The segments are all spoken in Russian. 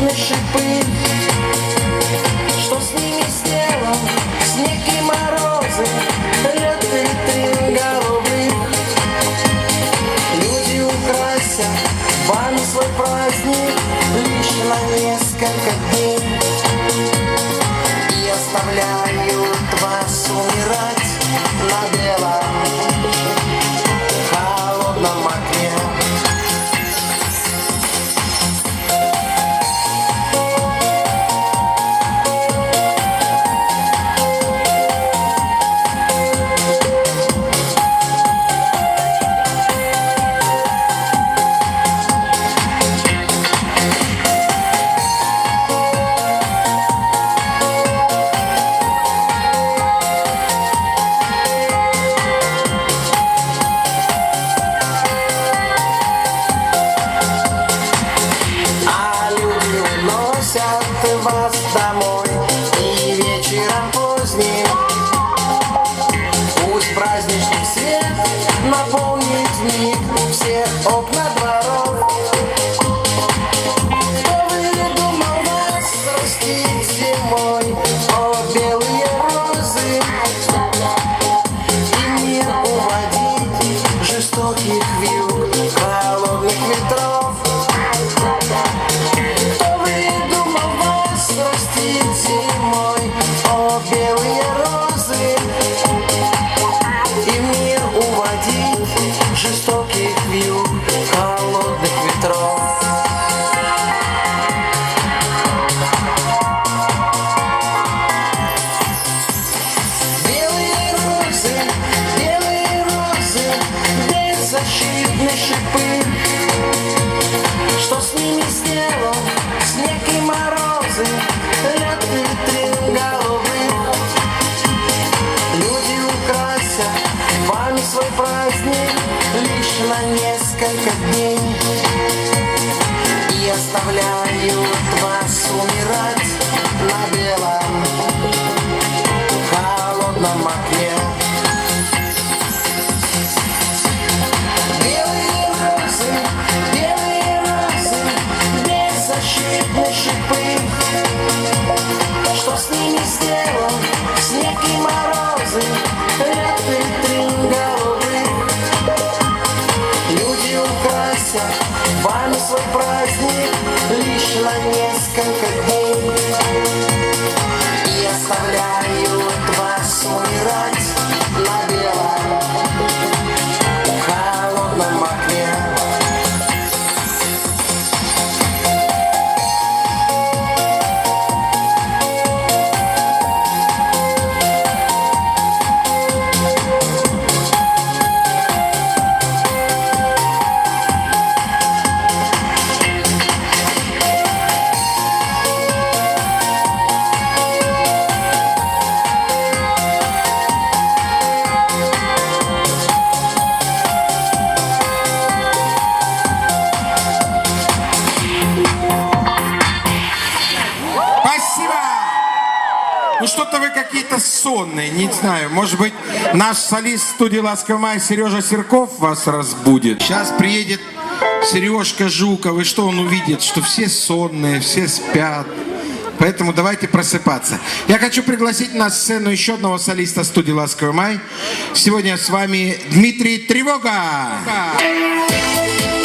беззащитны шипы розы Беззащитны шипы. Что с ними сделал снег и морозы, лед витрин голубых. Люди украсят вами свой праздник лишь на несколько дней. И оставляют сонные, не знаю. Может быть, наш солист студии «Ласковый май» Сережа Серков вас разбудит. Сейчас приедет Сережка Жуков, и что он увидит? Что все сонные, все спят. Поэтому давайте просыпаться. Я хочу пригласить на сцену еще одного солиста студии «Ласковый май». Сегодня с вами Дмитрий Тревога. и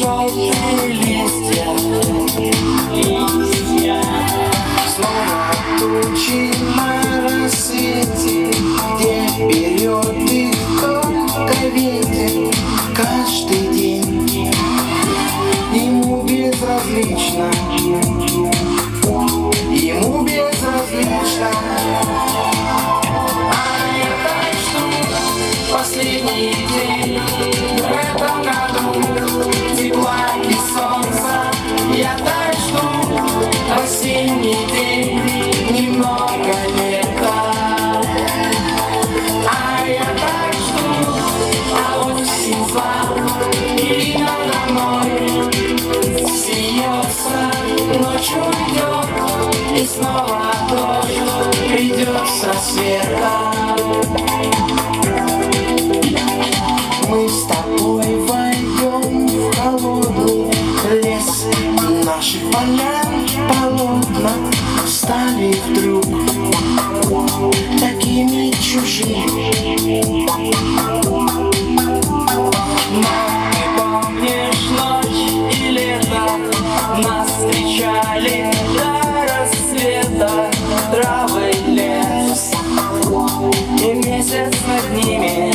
drive be. И снова дождь Придет со света. Мы с тобой войдем в холодный лес. Наши полян полотна стали вдруг. Такими чужими Травы лес. И месяц над ними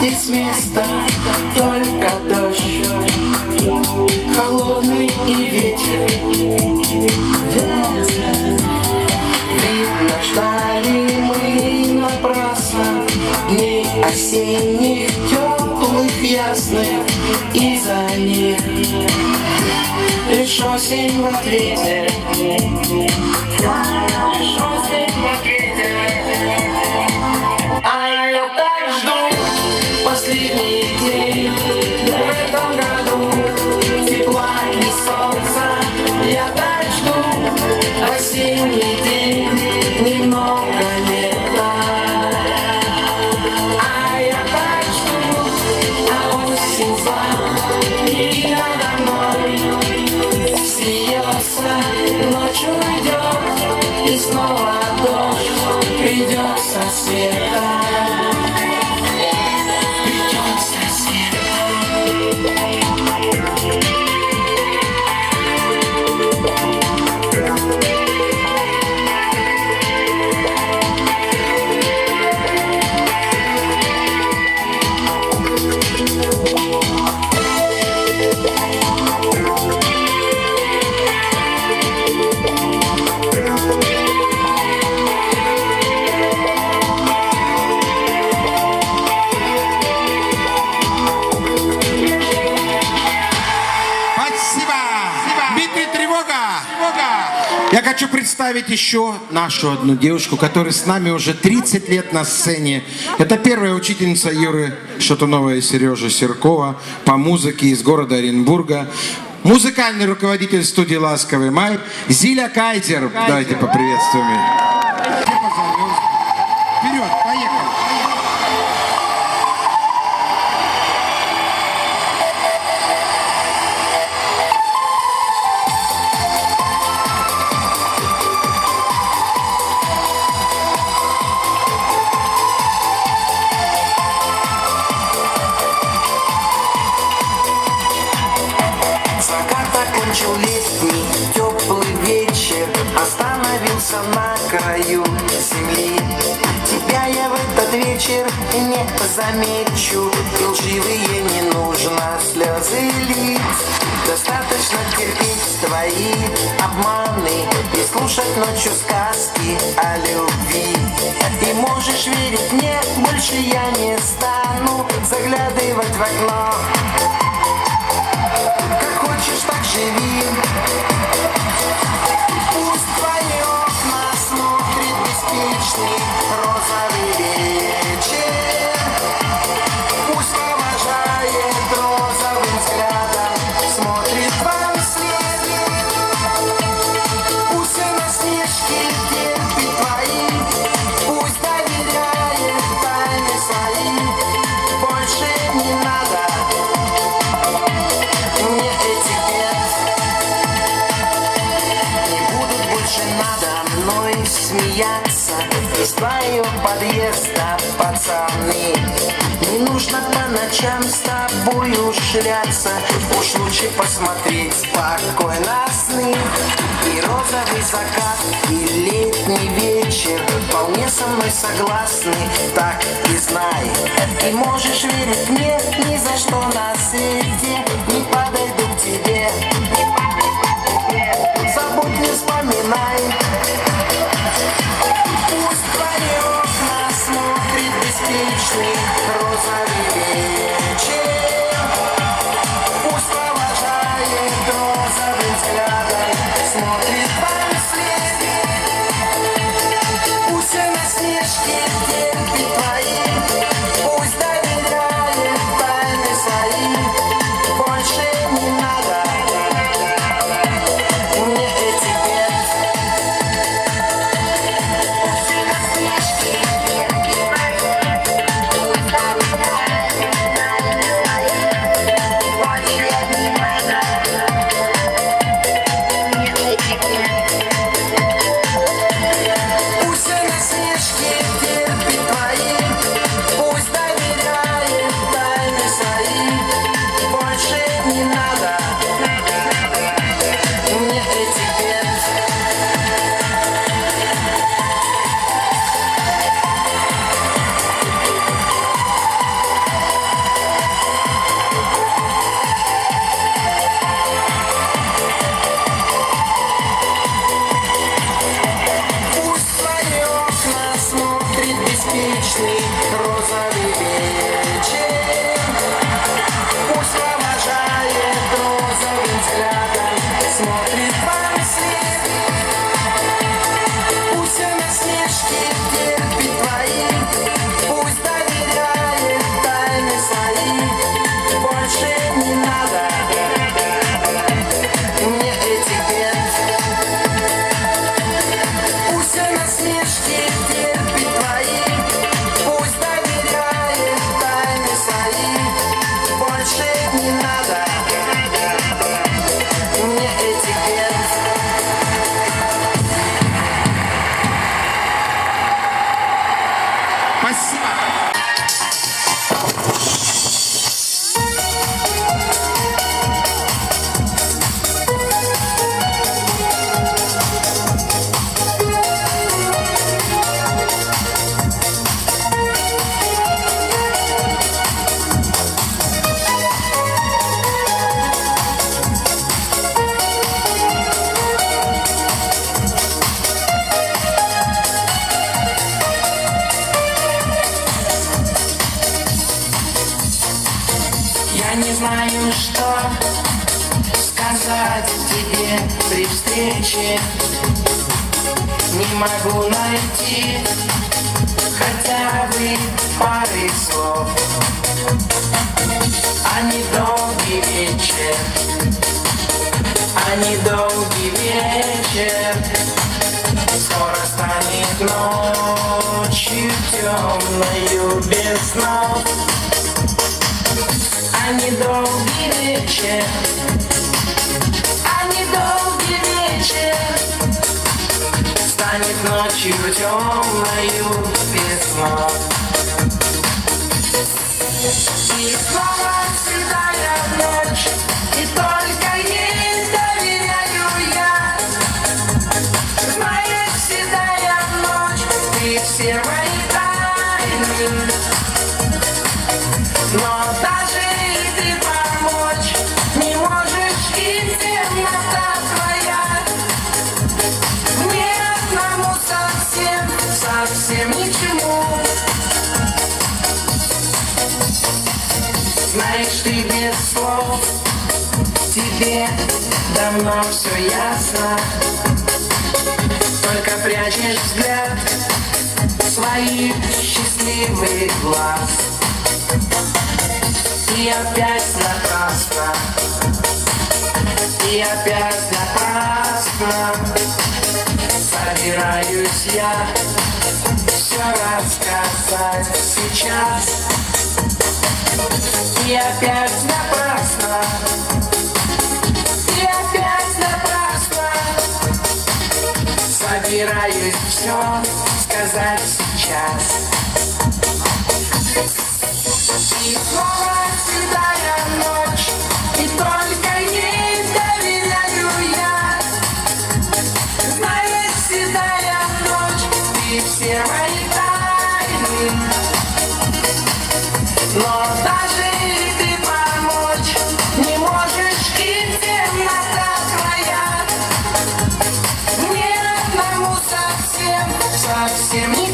нас здесь места Только дождь. Холодный и ветер. Видно, ждали мы напрасно Дней осенних, теплых, ясных Из-за них. Лишь осень в ответе хочу представить еще нашу одну девушку, которая с нами уже 30 лет на сцене. Это первая учительница Юры Шатунова и Сережи Серкова по музыке из города Оренбурга. Музыкальный руководитель студии «Ласковый май» Зиля Кайзер. Давайте поприветствуем ее. Вперед, поехали! Замечу лживые не нужно слезы лить. Достаточно терпеть твои обманы И слушать ночью сказки о любви. И можешь верить мне, больше я не стану Заглядывать в окно. Как хочешь, так живи смеяться Из твоего подъезда, пацаны. Не нужно по ночам с тобою шляться Уж лучше посмотреть спокойно сны. И розовый закат, и летний вечер Вполне со мной согласны, так и знай И можешь верить мне, ни за что на свете. Не подойду к тебе. Забудь, не вспоминай при встрече. Не могу найти хотя бы пары слов. А недолгий вечер, а недолгий вечер. Скоро станет ночью темною без снов. А недолгий вечер, станет ночью темною снов. И снова седая ночь, и только давно все ясно. Только прячешь взгляд своих счастливых глаз. И опять напрасно. И опять напрасно. Собираюсь я все рассказать сейчас. И опять напрасно Собираюсь все сказать сейчас. И снова седая ночь И только see me.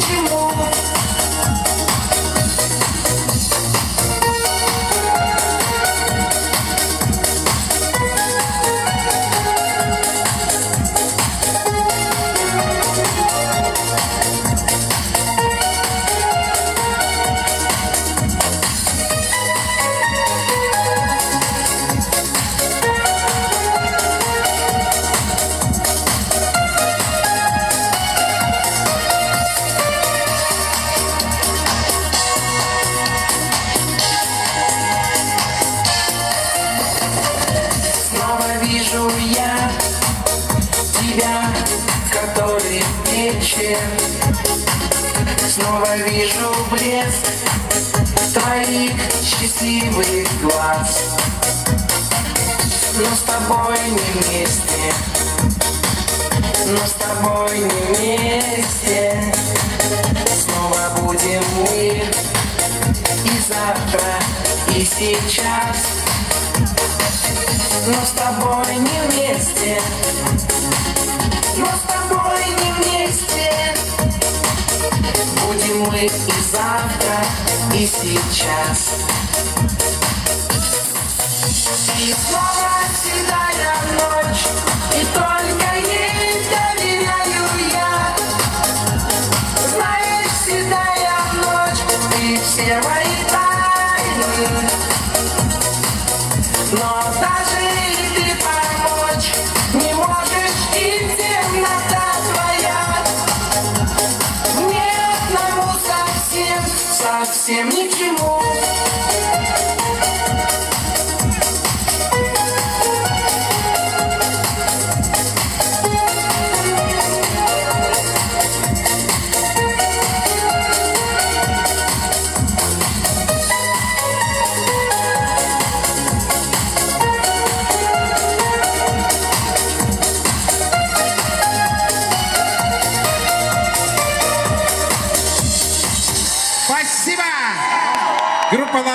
Тебя, который вечер. Снова вижу блеск твоих счастливых глаз. Но с тобой не вместе, но с тобой не вместе. Снова будем мы и завтра, и сейчас. Но с тобой не вместе Но с тобой не вместе. Будем мы и завтра, и сейчас. И снова седая ночь И только ей доверяю я. Знаешь, седая ночь Ты все мои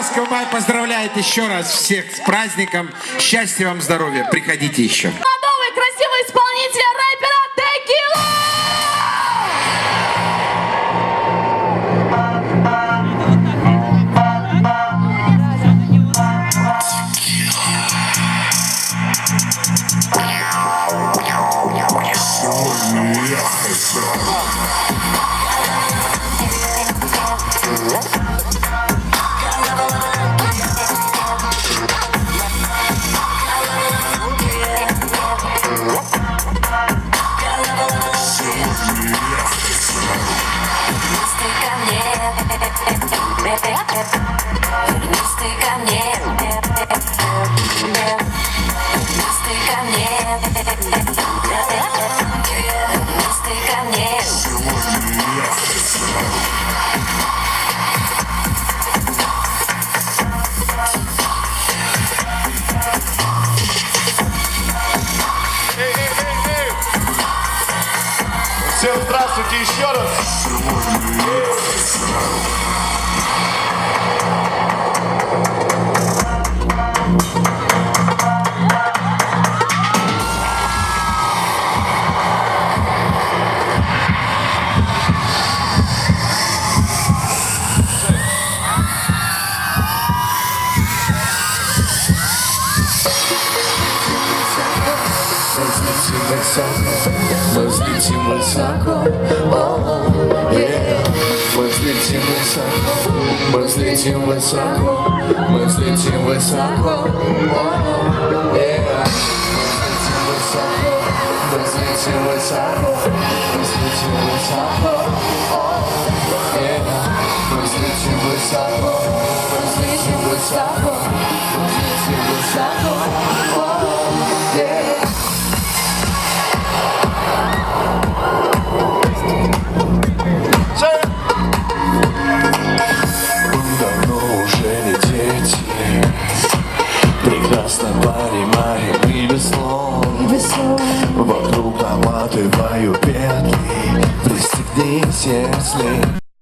«Ласковый май» поздравляет еще раз всех с праздником. Счастья вам, здоровья. Приходите еще. Всем здравствуйте еще раз. Мы взлетим высоко, мы взлетим высоко, О, yeah. мы взлетим высоко, мы взлетим высоко, О, yeah. мы взлетим высоко, мы взлетим высоко, мы взлетим высоко, понимаем и веслом. Вокруг наматываю петли Пристегнись, если